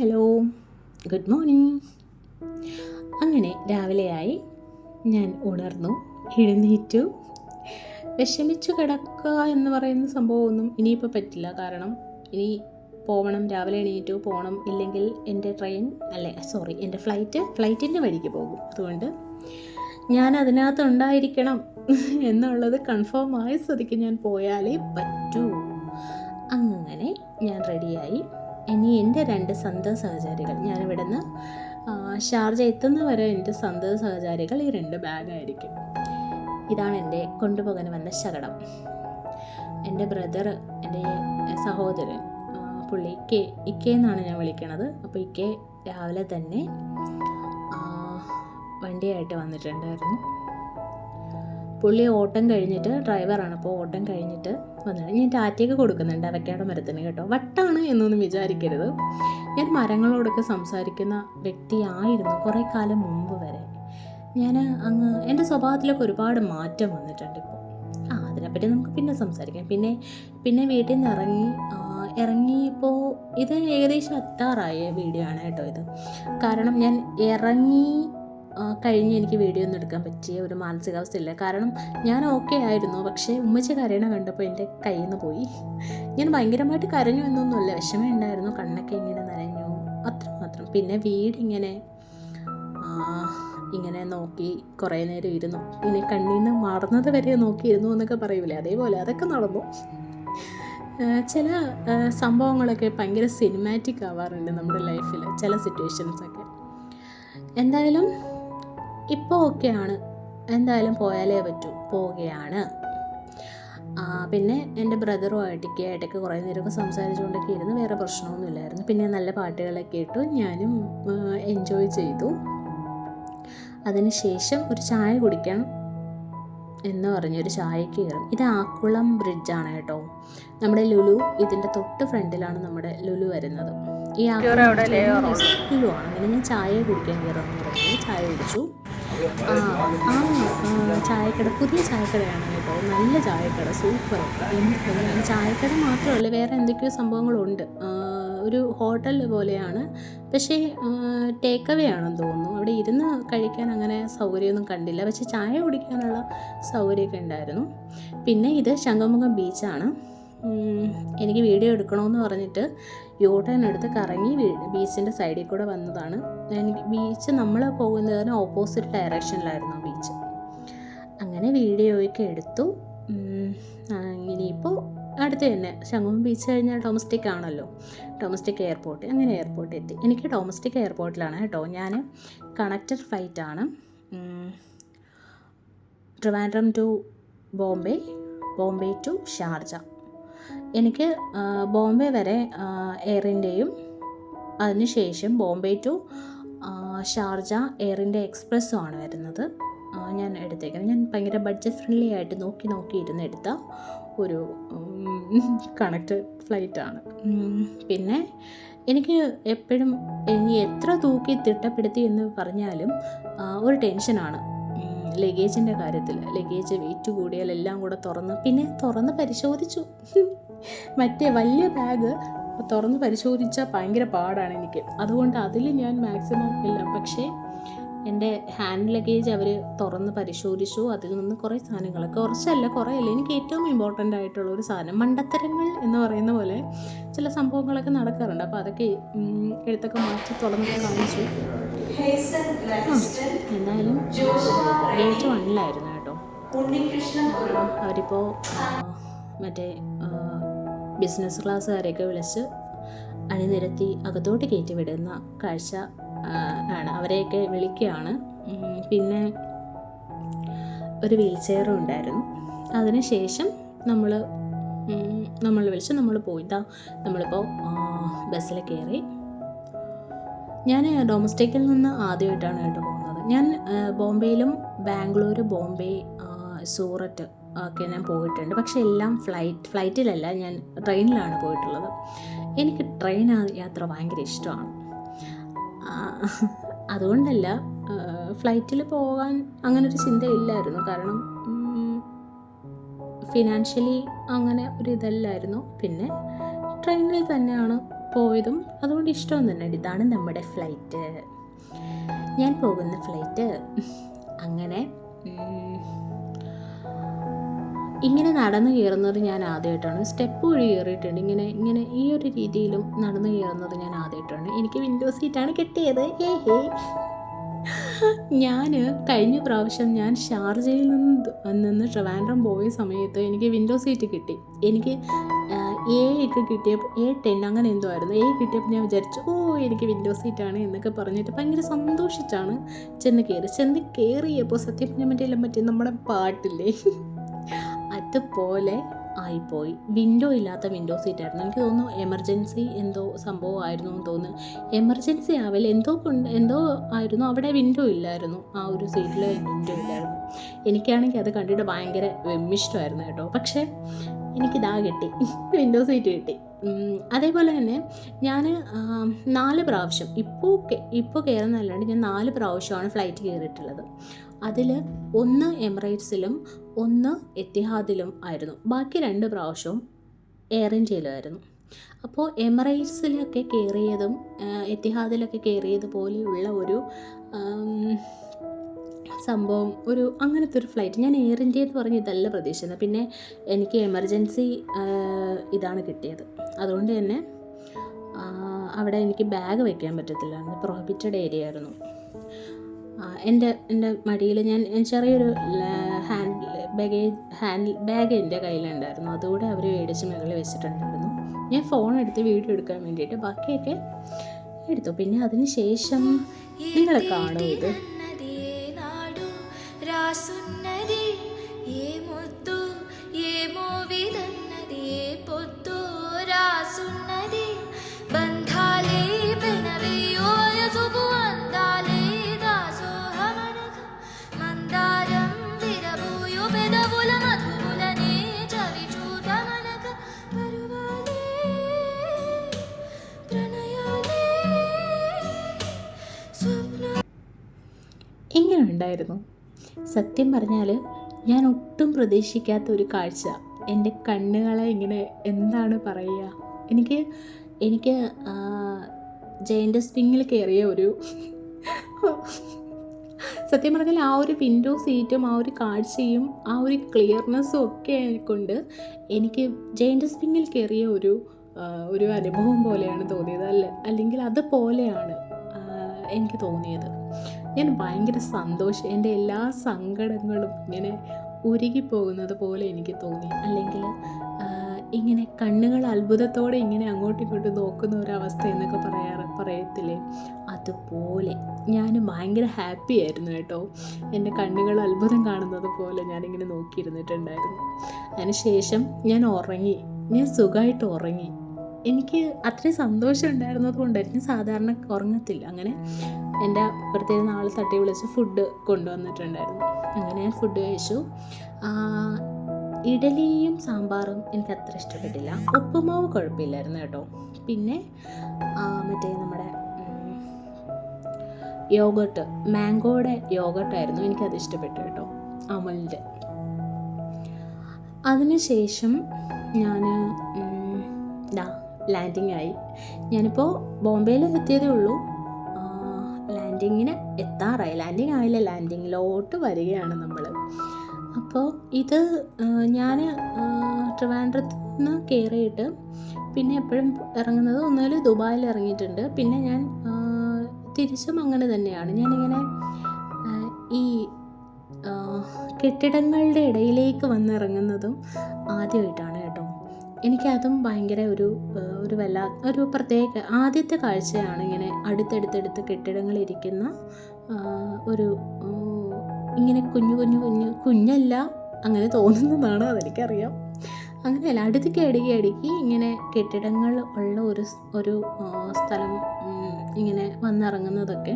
Hello. Good morning. അങ്ങനെ രാവിലെയായി. ഞാൻ ഉണർന്നു എഴുന്നേറ്റു. വിഷമിച്ചു കിടക്കുക എന്ന് പറയുന്ന സംഭവമൊന്നും ഇനിയിപ്പോൾ പറ്റില്ല. കാരണം ഇനി പോകണം രാവിലെ എണീറ്റു പോകണം. ഇല്ലെങ്കിൽ എന്റെ ട്രെയിൻ അല്ലേ സോറി എന്റെ ഫ്ലൈറ്റ് ഫ്ലൈറ്റിന്റെ വഴിക്ക് പോകും. അതുകൊണ്ട് ഞാൻ അതിനകത്ത് ഉണ്ടായിരിക്കണം എന്നുള്ളത് കൺഫേം ആയ സ്ഥിതിക്ക് ഞാൻ പോയാലേ പറ്റൂ. അങ്ങനെ ഞാൻ റെഡിയായി. ഇനി എന്റെ രണ്ട് സ്വന്തം സഹചാരികൾ ഞാനിവിടെ നിന്ന് ഷാർജ എത്തുന്ന വരെ എന്റെ സ്വന്തം സഹചാരികൾ ഈ രണ്ട് ബാഗായിരിക്കും. ഇതാണ് എന്റെ കൊണ്ടുപോകാൻ വന്ന ശകടം. എന്റെ ബ്രദർ എന്റെ സഹോദരൻ പുള്ളി ഇക്കെ ഇക്കെ എന്നാണ് ഞാൻ വിളിക്കണത്. അപ്പോൾ ഇക്കെ രാവിലെ തന്നെ വണ്ടിയായിട്ട് വന്നിട്ടുണ്ടായിരുന്നു. പുള്ളി ഓട്ടം കഴിഞ്ഞിട്ട് ഡ്രൈവറാണ്. അപ്പോൾ ഓട്ടം കഴിഞ്ഞിട്ട് വന്നിട്ട് ഞാൻ ടാറ്റയൊക്കെ കൊടുക്കുന്നുണ്ട്. അവയ്ക്കാടെ മരത്തിന് കേട്ടോ. വട്ടാണ് എന്നൊന്നും വിചാരിക്കരുത്. ഞാൻ മരങ്ങളോടൊക്കെ സംസാരിക്കുന്ന വ്യക്തിയായിരുന്നു കുറേ കാലം മുമ്പ് വരെ. ഞാൻ അങ്ങ് എന്റെ സ്വഭാവത്തിലൊക്കെ ഒരുപാട് മാറ്റം വന്നിട്ടുണ്ട് ഇപ്പോൾ ആ അതിനെപ്പറ്റി നമുക്ക് പിന്നെ സംസാരിക്കാം. പിന്നെ പിന്നെ വീട്ടിൽ നിന്ന് ഇറങ്ങി ഇറങ്ങിയപ്പോൾ ഇത് ഏകദേശം എത്താറായ വീഡിയോ ആണ് കേട്ടോ ഇത്. കാരണം ഞാൻ ഇറങ്ങി കഴിഞ്ഞ് എനിക്ക് വീഡിയോ ഒന്നും എടുക്കാൻ പറ്റിയ ഒരു മാനസികാവസ്ഥയില്ല. കാരണം ഞാൻ ഓക്കെ ആയിരുന്നു. പക്ഷേ ഉമ്മച്ചി കരയണ കണ്ടപ്പോൾ എന്റെ കയ്യിൽ നിന്ന് പോയി. ഞാൻ ഭയങ്കരമായിട്ട് കരഞ്ഞു എന്നൊന്നുമല്ല. വിഷമം ഉണ്ടായിരുന്നു. കണ്ണൊക്കെ ഇങ്ങനെ നനഞ്ഞു. അത്രമാത്രം പിന്നെ വീടിങ്ങനെ ഇങ്ങനെ നോക്കി കുറേ നേരം ഇരുന്നു. ഇനി കണ്ണീന്ന് മാറുന്നത് വരെ നോക്കിയിരുന്നു എന്നൊക്കെ പറയൂലേ? അതേപോലെ അതൊക്കെ നടന്നു. ചില സംഭവങ്ങളൊക്കെ ഭയങ്കര സിനിമാറ്റിക് ആവാറുണ്ട് നമ്മുടെ ലൈഫിൽ ചില സിറ്റുവേഷൻസൊക്കെ എന്തായാലും ഇപ്പോൾ ഒക്കെയാണ്. എന്തായാലും പോയാലേ പറ്റൂ. പോവുകയാണ്. പിന്നെ എന്റെ ബ്രദറുമായിട്ട് ഒക്കെ ആയിട്ടൊക്കെ കുറേ നേരമൊക്കെ സംസാരിച്ചുകൊണ്ടൊക്കെ ഇരുന്ന്. വേറെ പ്രശ്നമൊന്നുമില്ലായിരുന്നു പിന്നെ നല്ല പാട്ടുകളൊക്കെ ഇട്ടു. ഞാനും എൻജോയ് ചെയ്തു. അതിനുശേഷം ഒരു ചായ കുടിക്കണം എന്ന് പറഞ്ഞൊരു ചായക്ക് കയറും. ഇത് ആക്കുളം ബ്രിഡ്ജാണ് കേട്ടോ. നമ്മുടെ ലുലു ഇതിന്റെ തൊട്ട് ഫ്രണ്ടിലാണ് നമ്മുടെ ലുലു വരുന്നത്. ഈ ആക്കുളം ലുലു ആണ്. അങ്ങനെ ഞാൻ ചായ കുടിക്കാൻ കയറുമെന്ന് പറഞ്ഞു. ചായ കുടിച്ചു. ആ ചായക്കട പുതിയ ചായക്കടയാണ് കേട്ടോ. നല്ല ചായക്കട സൂപ്പർ. ചായക്കട മാത്രമല്ല വേറെ എന്തൊക്കെയോ സംഭവങ്ങളുണ്ട്. ഒരു ഹോട്ടൽ പോലെയാണ്. പക്ഷേ ടേക്ക് അവേ ആണെന്ന് തോന്നുന്നു. അവിടെ ഇരുന്ന് കഴിക്കാൻ അങ്ങനെ സൗകര്യമൊന്നും കണ്ടില്ല. പക്ഷേ ചായ കുടിക്കാനുള്ള സൗകര്യമൊക്കെ ഉണ്ടായിരുന്നു. പിന്നെ ഇത് ശങ്കമുഖം ബീച്ചാണ്. എനിക്ക് വീഡിയോ എടുക്കണമെന്ന് പറഞ്ഞിട്ട് യൂട്ടേൺ എടുത്ത് കറങ്ങി ബീച്ചിന്റെ സൈഡിൽ കൂടെ വന്നതാണ്. എനിക്ക് ബീച്ച് നമ്മൾ പോകുന്നതിന് ഓപ്പോസിറ്റ് ഡയറക്ഷനിലായിരുന്നു ബീച്ച് അങ്ങനെ വീഡിയോയൊക്കെ എടുത്തു. ഇനിയിപ്പോൾ അടുത്ത് തന്നെ. ശംഖുമുഖം ബീച്ച് കഴിഞ്ഞാൽ ഡൊമസ്റ്റിക് ആണല്ലോ. ഡൊമസ്റ്റിക് എയർപോർട്ട് അങ്ങനെ എയർപോർട്ട് എത്തി. എനിക്ക് ഡൊമസ്റ്റിക് എയർപോർട്ടിലാണ് കേട്ടോ. ഞാൻ കണക്റ്റഡ് ഫ്ലൈറ്റ് ആണ്. Trivandrum to Bombay Bombay to Sharjah. എനിക്ക് ബോംബെ വരെ എയർ ഇന്ത്യയും അതിനുശേഷം Bombay to Sharjah air India എക്സ്പ്രസ്സും ആണ് വരുന്നത്. ഞാൻ എടുത്തേക്കുന്നത്. ഞാൻ ഭയങ്കര ബഡ്ജറ്റ് ഫ്രണ്ട്ലി ആയിട്ട് നോക്കി നോക്കി ഇരുന്ന് എടുത്ത ഒരു കണക്ട് ഫ്ലൈറ്റാണ് പിന്നെ എനിക്ക് എപ്പോഴും ഇനി എത്ര തൂക്കി തിട്ടപ്പെടുത്തി എന്ന് പറഞ്ഞാലും ഒരു ടെൻഷനാണ് ലഗേജിന്റെ കാര്യത്തിൽ ലഗേജ് വെയിറ്റ് കൂടിയാൽ എല്ലാം കൂടെ തുറന്ന് പിന്നെ തുറന്ന് പരിശോധിച്ചു. മറ്റേ വലിയ ബാഗ് തുറന്ന് പരിശോധിച്ചാൽ ഭയങ്കര പാടാണ് എനിക്ക്. അതുകൊണ്ട് അതിൽ ഞാൻ മാക്സിമം ഇല്ല പക്ഷേ എന്റെ ഹാൻഡ് ലഗേജ് അവർ തുറന്ന് പരിശോധിച്ചു. അതിൽ നിന്ന് കുറേ സാധനങ്ങൾ കുറച്ചല്ല കുറേ അല്ല എനിക്ക് ഏറ്റവും ഇമ്പോർട്ടന്റ് ആയിട്ടുള്ള ഒരു സാധനം മണ്ടത്തരങ്ങൾ എന്ന് പറയുന്ന പോലെ ചില സംഭവങ്ങളൊക്കെ നടക്കാറുണ്ട്. അപ്പോൾ അതൊക്കെ എഴുത്തൊക്കെ മാറ്റി തുറന്ന് കാണിച്ചു. എന്തായാലും ഗേറ്റ് വണ്ണിലായിരുന്നു കേട്ടോ. അവരിപ്പോൾ മറ്റേ ബിസിനസ് ക്ലാസ്സുകാരെയൊക്കെ വിളിച്ച് അണിനിരത്തി അകത്തോട്ട് കയറ്റി വിടുന്ന കാഴ്ച ആണ്. അവരെയൊക്കെ വിളിക്കുകയാണ്. പിന്നെ ഒരു വീൽ ചെയറും ഉണ്ടായിരുന്നു. അതിനുശേഷം നമ്മൾ നമ്മൾ വിളിച്ച് നമ്മൾ പോയിട്ടാ നമ്മളിപ്പോൾ ബസ്സിൽ കയറി ഞാൻ ഡൊമസ്റ്റിക്കിൽ നിന്ന് ആദ്യമായിട്ടാണ് കേട്ടോ പോകുന്നത്. ഞാൻ ബോംബെയിലും ബാംഗ്ലൂർ ബോംബെ സൂററ്റ് ഒക്കെ ഞാൻ പോയിട്ടുണ്ട്. പക്ഷേ എല്ലാം ഫ്ലൈറ്റ് ഫ്ലൈറ്റിലല്ല ഞാൻ ട്രെയിനിലാണ് പോയിട്ടുള്ളത്. എനിക്ക് ട്രെയിൻ യാത്ര ഭയങ്കര ഇഷ്ടമാണ്. അതുകൊണ്ടല്ല ഫ്ലൈറ്റിൽ പോകാൻ അങ്ങനൊരു ചിന്തയില്ലായിരുന്നു. കാരണം ഫിനാൻഷ്യലി അങ്ങനെ ഒരു ഇതല്ലായിരുന്നു. പിന്നെ ട്രെയിനിൽ തന്നെയാണ് പോയതും. അതുകൊണ്ട് ഇഷ്ടം തന്നെ ഇതാണ് നമ്മുടെ ഫ്ലൈറ്റ് ഞാൻ പോകുന്ന ഫ്ലൈറ്റ് അങ്ങനെ ഇങ്ങനെ നടന്നു കയറുന്നത് ഞാൻ ആദ്യമായിട്ടാണ് സ്റ്റെപ്പ് വഴി കയറിയിട്ടുണ്ട്. ഇങ്ങനെ ഇങ്ങനെ ഈ ഒരു രീതിയിലും നടന്നു കയറുന്നത് ഞാൻ ആദ്യമായിട്ടാണ് എനിക്ക് വിൻഡോ സീറ്റാണ് കിട്ടിയത്. ഏ ഹേ. ഞാൻ കഴിഞ്ഞ പ്രാവശ്യം ഞാൻ ഷാർജയിൽ നിന്ന് നിന്ന് ട്രിവാൻഡ്രം പോയ സമയത്ത് എനിക്ക് വിൻഡോ സീറ്റ് കിട്ടി. എനിക്ക് എ ഒക്കെ കിട്ടിയപ്പോൾ എ ടെൻ അങ്ങനെ എന്തോ ആയിരുന്നു. എ കിട്ടിയപ്പോൾ ഞാൻ വിചാരിച്ചു ഓ എനിക്ക് വിൻഡോ സീറ്റാണ് എന്നൊക്കെ പറഞ്ഞിട്ട് ഭയങ്കര സന്തോഷിച്ചാണ് ചെന്ന് കയറി ചെന്ന് കയറിയപ്പോൾ സത്യം മറ്റേ എല്ലാം പറ്റിയ നമ്മുടെ പാട്ടില്ലേ? അതുപോലെ ആയിപ്പോയി. വിൻഡോ ഇല്ലാത്ത വിൻഡോ സീറ്റായിരുന്നു എനിക്ക് തോന്നുന്നു എമർജൻസി എന്തോ സംഭവമായിരുന്നു എന്ന് തോന്നുന്നു. എമർജൻസി ആവില്ല എന്തോ കൊണ്ട് എന്തോ ആയിരുന്നു. അവിടെ വിൻഡോ ഇല്ലായിരുന്നു. ആ ഒരു സീറ്റിൽ വിൻഡോ ഇല്ലായിരുന്നു. എനിക്കാണെങ്കിൽ അത് കണ്ടിട്ട് ഭയങ്കര വിമ്മിഷ്ടമായിരുന്നു കേട്ടോ. പക്ഷേ എനിക്കിതാ കിട്ടി. വിൻഡോ സീറ്റ് കിട്ടി. അതേപോലെ തന്നെ ഞാൻ നാല് പ്രാവശ്യം ഇപ്പോൾ ഇപ്പോൾ കയറുന്നതല്ലാണ്ട് ഞാൻ നാല് പ്രാവശ്യമാണ് ഫ്ലൈറ്റ് കയറിയിട്ടുള്ളത് അതിൽ ഒന്ന് എമിറേറ്റ്സിലും ഒന്ന് എത്തിഹാദിലും ആയിരുന്നു. ബാക്കി രണ്ട് പ്രാവശ്യവും എയർ ഇന്ത്യയിലുമായിരുന്നു അപ്പോൾ എമിറേറ്റ്സിലൊക്കെ കയറിയതും എത്തിഹാദിലൊക്കെ കയറിയത് പോലെയുള്ള ഒരു സംഭവം ഒരു അങ്ങനത്തെ ഒരു ഫ്ലൈറ്റ് ഞാൻ എയർ ഇന്ത്യ എന്ന് പറഞ്ഞ് ഇതല്ല പ്രതീക്ഷിച്ചത്. പിന്നെ എനിക്ക് എമർജൻസി ഇതാണ് കിട്ടിയത്. അതുകൊണ്ട് തന്നെ അവിടെ എനിക്ക് ബാഗ് വയ്ക്കാൻ പറ്റത്തില്ലായിരുന്നു. പ്രോഹിബിറ്റഡ് ഏരിയ ആയിരുന്നു. എന്റെ എന്റെ മടിയിൽ ഞാൻ ചെറിയൊരു ബാഗേജ് ഹാൻഡ് ബാഗ് എന്റെ കയ്യിലുണ്ടായിരുന്നു. അതുകൂടെ അവർ മേടിച്ച് മുകളിൽ വെച്ചിട്ടുണ്ടായിരുന്നു. ഞാൻ ഫോൺ എടുത്ത് വീഡിയോ എടുക്കാൻ വേണ്ടിയിട്ട് ബാക്കിയൊക്കെ എടുത്തു. പിന്നെ അതിന് ശേഷം നിങ്ങൾ കാണും ഇത്. ഉണ്ടായിരുന്നു. സത്യം പറഞ്ഞാൽ ഞാൻ ഒട്ടും പ്രതീക്ഷിക്കാത്ത ഒരു കാഴ്ച. എന്റെ കണ്ണുകളെ ഇങ്ങനെ എന്താണ് പറയുക? എനിക്ക് എനിക്ക് ജയന്റെ സ്പിങ്ങിൽ കയറിയ ഒരു സത്യം പറഞ്ഞാൽ ആ ഒരു വിൻഡോ സീറ്റും ആ ഒരു കാഴ്ചയും ആ ഒരു ക്ലിയർനെസ്സും ഒക്കെ കൊണ്ട് എനിക്ക് ജയന്റെ സ്പിങ്ങിൽ കയറിയ ഒരു ഒരു അനുഭവം പോലെയാണ് തോന്നിയത്. അല്ല? അല്ലെങ്കിൽ അതുപോലെയാണ് എനിക്ക് തോന്നിയത്. ഞാൻ ഭയങ്കര സന്തോഷം. എന്റെ എല്ലാ സങ്കടങ്ങളും ഇങ്ങനെ ഉരുകിപ്പോകുന്നത് പോലെ എനിക്ക് തോന്നി. അല്ലെങ്കിൽ ഇങ്ങനെ കണ്ണുകൾ അത്ഭുതത്തോടെ ഇങ്ങനെ അങ്ങോട്ടും ഇങ്ങോട്ടും നോക്കുന്ന ഒരവസ്ഥ എന്നൊക്കെ പറയാറ് പറയത്തില്ലേ? അതുപോലെ ഞാൻ ഭയങ്കര ഹാപ്പി ആയിരുന്നു കേട്ടോ. എന്റെ കണ്ണുകൾ അത്ഭുതം കാണുന്നത് പോലെ ഞാനിങ്ങനെ നോക്കിയിരുന്നിട്ടുണ്ടായിരുന്നു. അതിനുശേഷം ഞാൻ ഉറങ്ങി. ഞാൻ സുഖമായിട്ട് ഉറങ്ങി. എനിക്ക് അത്രയും സന്തോഷം ഉണ്ടായിരുന്നത് കൊണ്ടായിരുന്നു സാധാരണ ഉറങ്ങത്തില്ല. അങ്ങനെ എന്റെ അപ്പുറത്തേക്ക് ആൾ തട്ടി വിളിച്ച് ഫുഡ് കൊണ്ടുവന്നിട്ടുണ്ടായിരുന്നു. അങ്ങനെ ഞാൻ ഫുഡ് കഴിച്ചു. ഇഡലിയും സാമ്പാറും എനിക്ക് അത്ര ഇഷ്ടപ്പെട്ടില്ല. ഉപ്പുമാവ് കുഴപ്പമില്ലായിരുന്നു കേട്ടോ. പിന്നെ മറ്റേ നമ്മുടെ യോഗട്ട് മാംഗോയുടെ യോഗട്ടായിരുന്നു എനിക്കത് ഇഷ്ടപ്പെട്ടു കേട്ടോ അമലിന്റെ. അതിനുശേഷം ഞാൻ ഡാ ലാൻഡിങ് ആയി. ഞാനിപ്പോൾ ബോംബെയിൽ എത്തിയതേ ഉള്ളൂ. ലാൻഡിങ്ങിന് എത്താറായി ലാൻഡിങ് ആയില്ല. ലാൻഡിങ്ങിലോട്ട് വരികയാണ് നമ്മൾ അപ്പോൾ ഇത് ഞാൻ ട്രിവാൻഡ്രത്ത് നിന്ന് കയറിയിട്ട് പിന്നെ എപ്പോഴും ഇറങ്ങുന്നത് ഒന്നുകിൽ ദുബായിൽ ഇറങ്ങിയിട്ടുണ്ട്. പിന്നെ ഞാൻ തിരിച്ചും അങ്ങനെ തന്നെയാണ്. ഞാനിങ്ങനെ ഈ കെട്ടിടങ്ങളുടെ ഇടയിലേക്ക് വന്നിറങ്ങുന്നതും ആദ്യമായിട്ടാണ്. എനിക്കതും ഭയങ്കര ഒരു ഒരു വല്ലാ ഒരു പ്രത്യേക ആദ്യത്തെ കാഴ്ചയാണ് ഇങ്ങനെ അടുത്തടുത്തടുത്ത് കെട്ടിടങ്ങളിരിക്കുന്ന ഒരു ഇങ്ങനെ കുഞ്ഞു കുഞ്ഞു കുഞ്ഞു കുഞ്ഞല്ല അങ്ങനെ തോന്നുന്നതാണ് അതെനിക്കറിയാം. അങ്ങനെയല്ല അടുത്തേക്ക് അടുക്കി അടുക്കി ഇങ്ങനെ കെട്ടിടങ്ങൾ ഉള്ള ഒരു ഒരു സ്ഥലം ഇങ്ങനെ വന്നിറങ്ങുന്നതൊക്കെ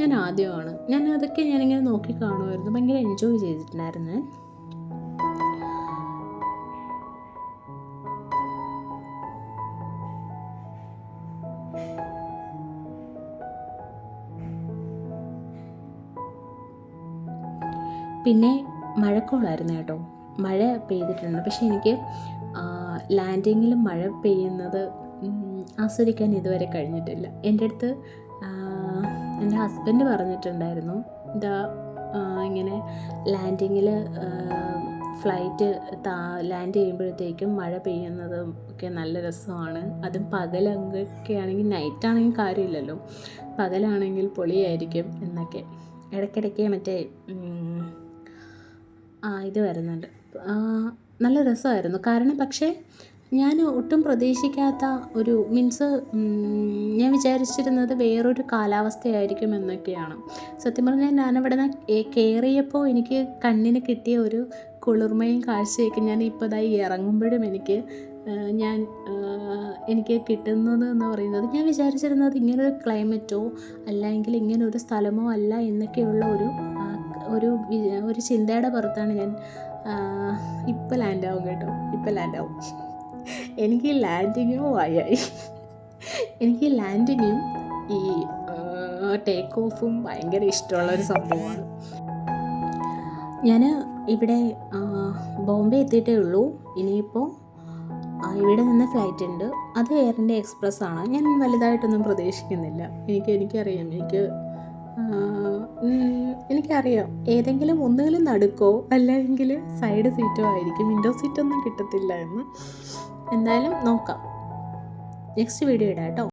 ഞാൻ ആദ്യമാണ്. ഞാൻ അതൊക്കെ ഞാനിങ്ങനെ നോക്കി കാണുമായിരുന്നു. ഭയങ്കര എൻജോയ് ചെയ്തിട്ടുണ്ടായിരുന്നു. പിന്നെ മഴക്കോളായിരുന്നു കേട്ടോ. മഴ പെയ്തിട്ടുണ്ട്. പക്ഷേ എനിക്ക് ലാൻഡിങ്ങിൽ മഴ പെയ്യുന്നത് ആസ്വദിക്കാൻ ഇതുവരെ കഴിഞ്ഞിട്ടില്ല. എന്റെ അടുത്ത് എന്റെ ഹസ്ബൻഡ് പറഞ്ഞിട്ടുണ്ടായിരുന്നു. ഇതാ ഇങ്ങനെ ലാൻഡിങ്ങിൽ ഫ്ലൈറ്റ് താ ലാൻഡ് ചെയ്യുമ്പോഴത്തേക്കും മഴ പെയ്യുന്നതും ഒക്കെ നല്ല രസമാണ്. അതും പകലൊക്കെ ആണെങ്കിൽ നൈറ്റ് ആണെങ്കിൽ കാര്യമില്ലല്ലോ. പകലാണെങ്കിൽ പൊളിയായിരിക്കും എന്നൊക്കെ. ഇടയ്ക്കിടയ്ക്ക് മറ്റേ ആ ഇത് വരുന്നുണ്ട്. നല്ല രസമായിരുന്നു. കാരണം പക്ഷേ ഞാൻ ഒട്ടും പ്രതീക്ഷിക്കാത്ത ഒരു മീൻസ് ഞാൻ വിചാരിച്ചിരുന്നത് വേറൊരു കാലാവസ്ഥയായിരിക്കും എന്നൊക്കെയാണ്. സത്യം പറഞ്ഞാൽ ഞാനവിടെ നിന്ന് കയറിയപ്പോൾ എനിക്ക് കണ്ണിന് കിട്ടിയ ഒരു കുളിർമയും കാഴ്ചയൊക്കെ ഞാൻ ഇപ്പോൾ ഇതായി ഇറങ്ങുമ്പോഴും എനിക്ക് ഞാൻ എനിക്ക് കിട്ടുന്നത് എന്ന് പറയുന്നത് ഞാൻ വിചാരിച്ചിരുന്നത് ഇങ്ങനൊരു ക്ലൈമറ്റോ അല്ലെങ്കിൽ ഇങ്ങനൊരു സ്ഥലമോ അല്ല എന്നൊക്കെയുള്ള ഒരു ഒരു ഒരു ചിന്തയുടെ പുറത്താണ് ഞാൻ ഇപ്പം ലാൻഡാവും കേട്ടോ. ഇപ്പം ലാൻഡാവും എനിക്ക് ലാൻഡിങ്ങും ആയി. എനിക്ക് ലാൻഡിങ്ങും ഈ ടേക്ക് ഓഫും ഭയങ്കര ഇഷ്ടമുള്ള ഒരു സംഭവമാണ്. ഞാൻ ഇവിടെ ബോംബെ എത്തിയിട്ടേ ഉള്ളൂ. ഇനിയിപ്പോൾ ഇവിടെ നിന്ന് ഫ്ലൈറ്റ് ഉണ്ട്. അത് എയർ ഇന്ത്യ എക്സ്പ്രസ് ആണ്. ഞാൻ വലുതായിട്ടൊന്നും പ്രതീക്ഷിക്കുന്നില്ല. എനിക്ക് എനിക്കറിയാം. എനിക്ക് എനിക്കറിയാം. ഏതെങ്കിലും ഒന്നുകിലും നടുക്കോ അല്ലെങ്കിൽ സൈഡ് സീറ്റോ ആയിരിക്കും. വിൻഡോ സീറ്റൊന്നും കിട്ടത്തില്ല എന്ന്. എന്തായാലും നോക്കാം. നെക്സ്റ്റ് വീഡിയോ ഇടാം കേട്ടോ.